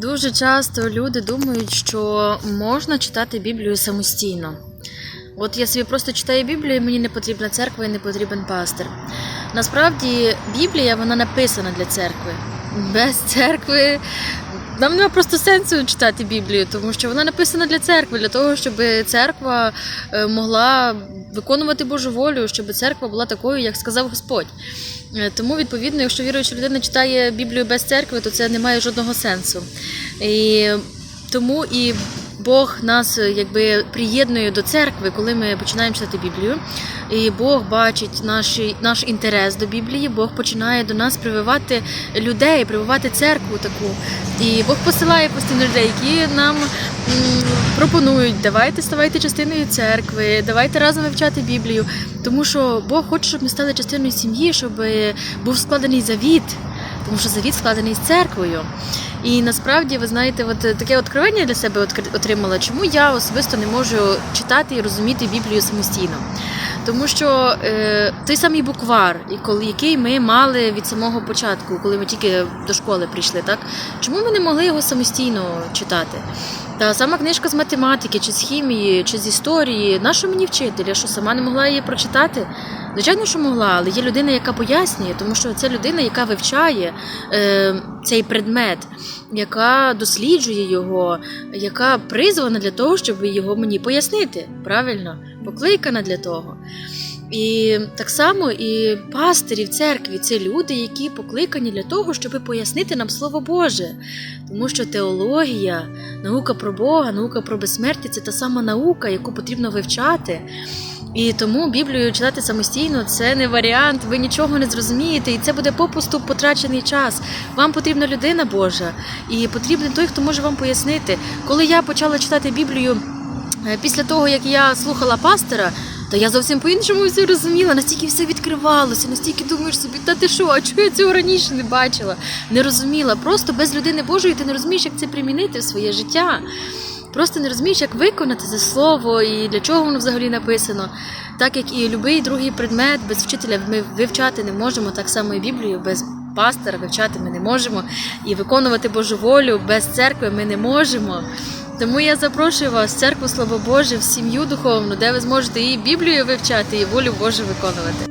Дуже часто люди думають, що можна читати Біблію самостійно. От я собі просто читаю Біблію, мені не потрібна церква і не потрібен пастир. Насправді Біблія вона написана для церкви. Без церкви нам немає просто сенсу читати Біблію, тому що вона написана для церкви, для того, щоб церква е, могла виконувати Божу волю, щоб церква була такою, як сказав Господь. Е, Тому, відповідно, якщо віруюча людина читає Біблію без церкви, то це не має жодного сенсу. І тому і Бог нас е, якби приєднує до церкви, коли ми починаємо читати Біблію. І Бог бачить наш, наш інтерес до Біблії, Бог починає до нас прививати людей, прививати церкву таку. І Бог посилає постійно людей, які нам пропонують, давайте ставайте частиною церкви, давайте разом вивчати Біблію. Тому що Бог хоче, щоб ми стали частиною сім'ї, щоб був складений завіт, тому що завіт складений з церквою. І насправді, ви знаєте, от е, таке откровення для себе отримала, чому я особисто не можу читати і розуміти Біблію самостійно. Тому що е, той самий буквар, який ми мали від самого початку, коли ми тільки до школи прийшли, так чому ми не могли його самостійно читати? Та сама книжка з математики, чи з хімії, чи з історії, нащо мені вчитель? Я що сама не могла її прочитати? Звичайно, що могла, але є людина, яка пояснює, тому що це людина, яка вивчає е, цей предмет, яка досліджує його, яка призвана для того, щоб його мені пояснити. Правильно, покликана для того. І так само і пастирі в церкві це люди, які покликані для того, щоб пояснити нам Слово Боже. Тому що теологія, наука про Бога, наука про безсмертя це та сама наука, яку потрібно вивчати. І тому Біблію читати самостійно це не варіант, ви нічого не зрозумієте, і це буде попусту потрачений час. Вам потрібна людина Божа, і потрібен той, хто може вам пояснити. Коли я почала читати Біблію після того, як я слухала пастора, то я зовсім по-іншому все розуміла, настільки все відкривалося, настільки думаєш собі, та ти що, а чого я цього раніше не бачила, не розуміла. Просто без людини Божої ти не розумієш, як це примінити в своє життя. Просто не розумієш, як виконати це слово і для чого воно взагалі написано. Так як і будь-який другий предмет без вчителя ми вивчати не можемо, так само і Біблію без пастора вивчати ми не можемо. І виконувати Божу волю без церкви ми не можемо. Тому я запрошую вас в церкву Слово Боже, в сім'ю духовну, де ви зможете і Біблію вивчати, і волю Божу виконувати.